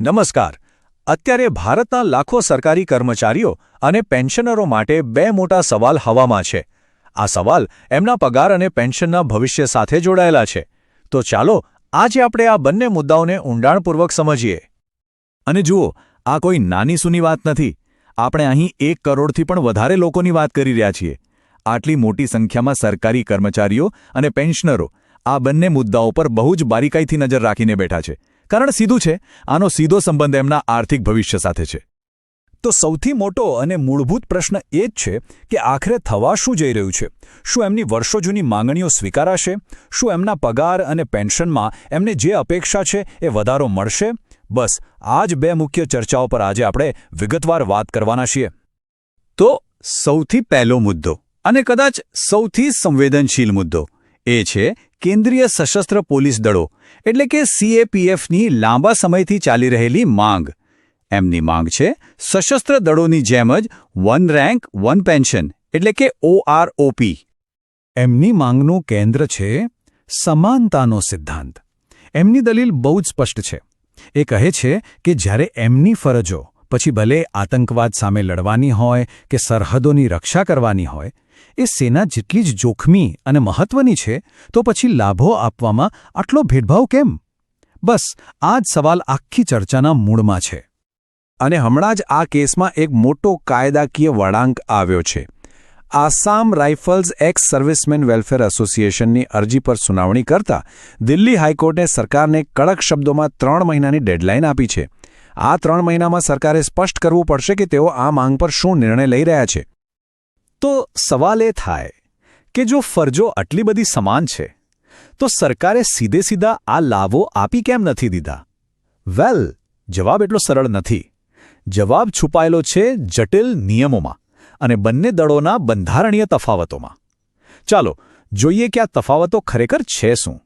નમસ્કાર. અત્યારે ભારતના લાખો સરકારી કર્મચારીઓ અને પેન્શનરો માટે બે મોટા સવાલ હવામાં છે. આ સવાલ એમના પગાર અને પેન્શનના ભવિષ્ય સાથે જોડાયેલા છે. તો ચાલો, આજે આપણે આ બંને મુદ્દાઓને ઊંડાણપૂર્વક સમજીએ. અને જુઓ, આ કોઈ નાની સૂની વાત નથી. આપણે અહીં એક કરોડથી પણ વધારે લોકોની વાત કરી રહ્યા છીએ. આટલી મોટી સંખ્યામાં સરકારી કર્મચારીઓ અને પેન્શનરો આ બંને મુદ્દાઓ પર બહુ જ બારીકાઈથી નજર રાખીને બેઠા છે. કારણ સીધું છે, આનો સીધો સંબંધ એમના આર્થિક ભવિષ્ય સાથે છે. તો સૌથી મોટો અને મૂળભૂત પ્રશ્ન એ જ છે કે આખરે થવા શું જઈ રહ્યું છે? શું એમની વર્ષો જૂની માંગણીઓ સ્વીકારાશે? શું એમના પગાર અને પેન્શનમાં એમને જે અપેક્ષા છે એ વધારો મળશે? બસ, આ જ બે મુખ્ય ચર્ચાઓ પર આજે આપણે વિગતવાર વાત કરવાના છીએ. તો સૌથી પહેલો મુદ્દો, અને કદાચ સૌથી સંવેદનશીલ મુદ્દો, એ છે કેન્દ્રીય સશસ્ત્ર પોલીસ દળો, એટલે કે સીએપીએફની લાંબા સમયથી ચાલી રહેલી માંગ. એમની માંગ છે, સશસ્ત્ર દળોની જેમ જ વન રેન્ક, વન પેન્શન, એટલે કે ઓઆરઓપી એમની માંગનું કેન્દ્ર છે સમાનતાનો સિદ્ધાંત. એમની દલીલ બહુ જ સ્પષ્ટ છે. એ કહે છે કે જ્યારે એમની ફરજો, પછી ભલે આતંકવાદ સામે લડવાની હોય કે સરહદોની રક્ષા કરવાની હોય એ સેના જેટલી જ જોખમી અને મહત્વની છે, તો પછી લાભો આપવામાં આટલો ભેદભાવ કેમ? બસ, આ જ સવાલ આખી ચર્ચાના મૂળમાં છે. અને હમણાં જ આ કેસમાં એક મોટો કાયદાકીય વળાંક આવ્યો છે. Assam rifles ex servicemen welfare એસોસિએશનની અરજી પર સુનાવણી કરતા દિલ્હી હાઈકોર્ટે સરકારને કડક શબ્દોમાં ત્રણ મહિનાની ડેડલાઇન આપી છે. આ ત્રણ મહિનામાં સરકારે સ્પષ્ટ કરવું પડશે કે તેઓ આ માંગ પર શું નિર્ણય લઈ રહ્યા છે. તો સવાલ એ થાય કે જો ફરજો આટલી બધી સમાન છે, તો સરકારે સીધે સીધા આ લાવો આપી કેમ નથી દીધા? વેલ, જવાબ એટલો સરળ નથી. જવાબ છુપાયેલો છે જટિલ નિયમોમાં અને બંને દળોના બંધારણીય તફાવતોમાં. ચાલો, જોઈએ કે આ તફાવતો ખરેખર છે શું.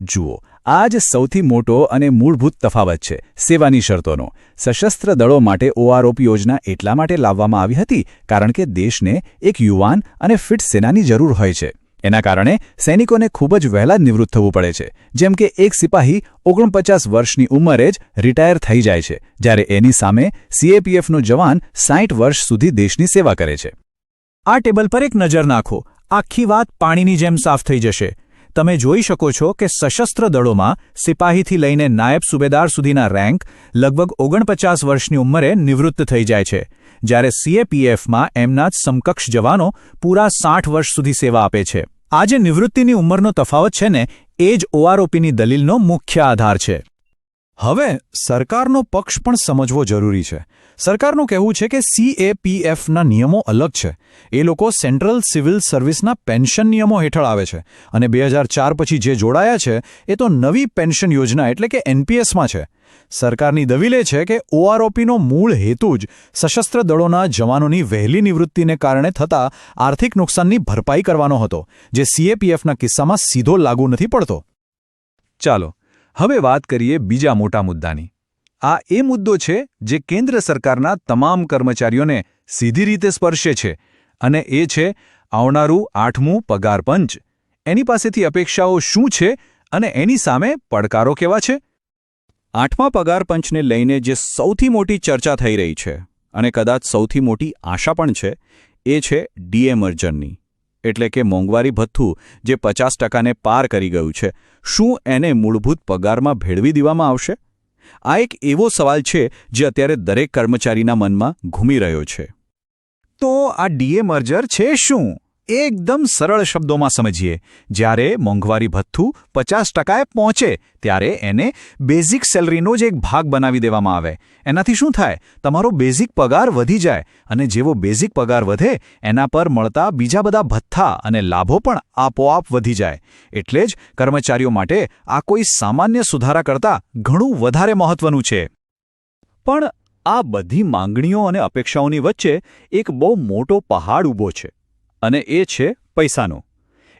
જુઓ આ જ સૌથી મોટો અને મૂળભૂત તફાવત છે, સેવાની શરતોનો. સશસ્ત્ર દળો માટે ઓઆરઓપ યોજના એટલા માટે લાવવામાં આવી હતી કારણ કે દેશને એક યુવાન અને ફિટ સેનાની જરૂર હોય છે. એના કારણે સૈનિકોને ખૂબ જ વહેલા નિવૃત્ત થવું પડે છે. જેમ કે એક સિપાહી ઓગણપચાસ વર્ષની ઉંમરે જ રિટાયર થઈ જાય છે, જ્યારે એની સામે સીએપીએફનો જવાન સાઠ વર્ષ સુધી દેશની સેવા કરે છે. આ ટેબલ પર એક નજર નાખો. આખી વાત પાણીની જેમ સાફ થઈ જશે. તમે જોઈ શકો છો કે સશસ્ત્ર દળોમાં સિપાહીથી લઈને નાયબ સુબેદાર સુધીના રેન્ક લગભગ ઓગણપચાસ વર્ષની ઉંમરે નિવૃત્ત થઈ જાય છે, જ્યારે સીએપીએફમાં એમના જ સમકક્ષ જવાનો પૂરા સાઠ વર્ષ સુધી સેવા આપે છે. આ જે નિવૃત્તિની ઉંમરનો તફાવત છે ને, એ જ ઓઆરઓપીની દલીલનો મુખ્ય આધાર છે. હવે સરકારનો પક્ષ પણ સમજવો જરૂરી છે. સરકારનું કહેવું છે કે સીએપીએફના નિયમો અલગ છે. એ લોકો સેન્ટ્રલ સિવિલ સર્વિસના પેન્શન નિયમો હેઠળ આવે છે. અને બે હજાર ચાર પછી જે જોડાયા છે, એ તો નવી પેન્શન યોજના એટલે કે એનપીએસમાં છે. સરકારની દલીલ છે કે ઓઆરઓપીનો મૂળ હેતુ જ સશસ્ત્ર દળોના જવાનોની વહેલી નિવૃત્તિને કારણે થતા આર્થિક નુકસાનની ભરપાઈ કરવાનો હતો, જે સીએપીએફના કિસ્સામાં સીધો લાગુ નથી પડતો. ચાલો હવે વાત કરીએ બીજા મોટા મુદ્દાની. આ એ મુદ્દો છે જે કેન્દ્ર સરકારના તમામ કર્મચારીઓને સીધી રીતે સ્પર્શે છે અને એ છે આવનારું આઠમું પગાર પંચ. એની પાસેથી અપેક્ષાઓ શું છે અને એની સામે પડકારો કેવા છે? આઠમા પગાર પંચને લઈને જે સૌથી મોટી ચર્ચા થઈ રહી છે અને કદાચ સૌથી મોટી આશા પણ છે, એ છે ડીએ મર્જરની એટલે કે મોંઘવારી ભથ્થું જે પચાસ ટકાને પાર કરી ગયું છે, શું એને મૂળભૂત પગારમાં ભેળવી દેવામાં આવશે? આ એક એવો સવાલ છે જે અત્યારે દરેક કર્મચારીના મનમાં ઘૂમી રહ્યો છે. તો આ ડીએ મર્જર છે શું? એકદમ સરળ શબ્દોમાં સમજીએ. જ્યારે મોંઘવારી ભથ્થું પચાસ ટકાએ પહોંચે, ત્યારે એને બેઝિક સેલરીનો જ એક ભાગ બનાવી દેવામાં આવે. એનાથી શું થાય? તમારો બેઝિક પગાર વધી જાય અને જેવો બેઝિક પગાર વધે, એના પર મળતા બીજા બધા ભથ્થા અને લાભો પણ આપોઆપ વધી જાય. એટલે જ કર્મચારીઓ માટે આ કોઈ સામાન્ય સુધારા કરતાં ઘણું વધારે મહત્વનું છે. પણ આ બધી માંગણીઓ અને અપેક્ષાઓની વચ્ચે એક બહુ મોટો પહાડ ઊભો છે. અને એ છે પૈસાનો.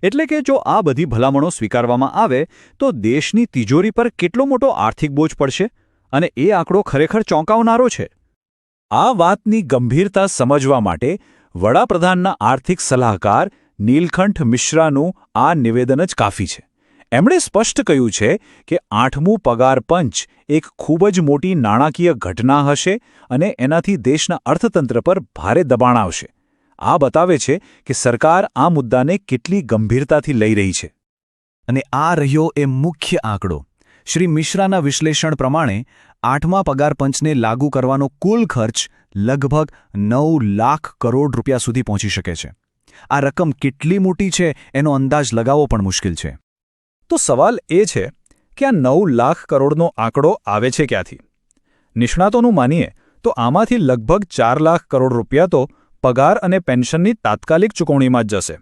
એટલે કે જો આ બધી ભલામણો સ્વીકારવામાં આવે, તો દેશની તિજોરી પર કેટલો મોટો આર્થિક બોજ પડશે? અને એ આંકડો ખરેખર ચોંકાવનારો છે? આ વાતની ગંભીરતા સમજવા માટે વડાપ્રધાનના આર્થિક સલાહકાર નીલકંઠ મિશ્રાનું આ નિવેદન જ કાફી છે. એમણે સ્પષ્ટ કહ્યું છે કે આઠમું પગાર પંચ એક ખૂબ જ મોટી નાણાકીય ઘટના હશે અને એનાથી દેશના અર્થતંત્ર પર ભારે દબાણ આવશે. આ બતાવે છે કે સરકાર આ મુદ્દાને કેટલી ગંભીરતાથી લઈ રહી છે. અને આ રહ્યો એ મુખ્ય આંકડો. શ્રી મિશ્રાના વિશ્લેષણ પ્રમાણે, આઠમા પગાર પંચને લાગુ કરવાનો કુલ ખર્ચ લગભગ નવ લાખ કરોડ રૂપિયા સુધી પહોંચી શકે છે. આ રકમ કેટલી મોટી છે એનો અંદાજ લગાવવો પણ મુશ્કેલ છે. તો સવાલ એ છે કે આ નવ લાખ કરોડનો આંકડો આવે છે ક્યાંથી? નિષ્ણાતોનું માનીએ તો આમાંથી લગભગ ચાર લાખ કરોડ રૂપિયા તો પગાર અને પેન્શનની તાત્કાલિક ચૂકવણીમાં જ જશે.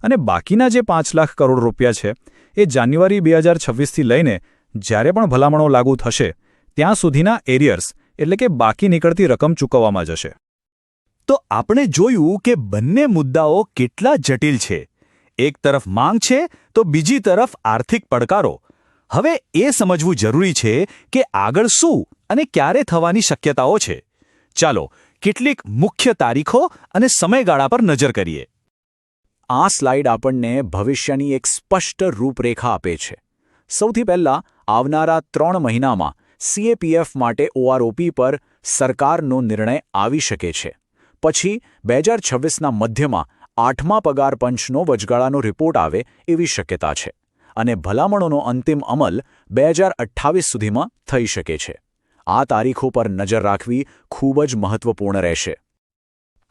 અને બાકીના જે પાંચ લાખ કરોડ રૂપિયા છે, એ જાન્યુઆરી બે હજાર છવ્વીસથી લઈને જ્યારે પણ ભલામણો લાગુ થશે, ત્યાં સુધીના એરિયર્સ, એટલે કે બાકી નીકળતી રકમ ચૂકવવામાં જશે. તો આપણે જોયું કે બંને મુદ્દાઓ કેટલા જટિલ છે. એક તરફ માંગ છે, તો બીજી તરફ આર્થિક પડકારો. હવે એ સમજવું જરૂરી છે કે આગળ શું અને ક્યારે થવાની શક્યતાઓ છે. ચાલો કેટલીક મુખ્ય તારીખો અને સમયગાળા પર નજર કરીએ. આ સ્લાઇડ આપણને ભવિષ્યની એક સ્પષ્ટ રૂપરેખા આપે છે. સૌથી પહેલાં, આવનારા ત્રણ મહિનામાં સીએપીએફ માટે ઓઆરઓપી પર સરકારનો નિર્ણય આવી શકે છે. પછી, બે હજાર છવ્વીસના મધ્યમાં આઠમા પગાર પંચનો વચગાળાનો રિપોર્ટ આવે એવી શક્યતા છે અને ભલામણોનો અંતિમ અમલ બે હજાર અઠ્ઠાવીસ સુધીમાં થઈ શકે છે. આ તારીખો પર નજર રાખવી ખૂબ જ મહત્વપૂર્ણ રહેશે.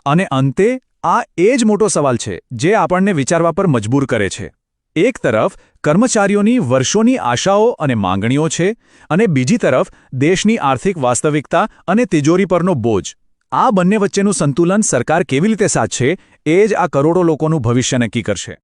અને અંતે, આ એ જ મોટો સવાલ છે જે આપણને વિચારવા પર મજબૂર કરે છે. એક તરફ, કર્મચારીઓની વર્ષોની આશાઓ અને માંગણીઓ છે અને બીજી તરફ, દેશની આર્થિક વાસ્તવિકતા અને તિજોરી પરનો બોજ. આ બંને વચ્ચેનું સંતુલન સરકાર કેવી રીતે સાધશે એ જ આ કરોડો લોકોનું ભવિષ્ય નક્કી કરશે.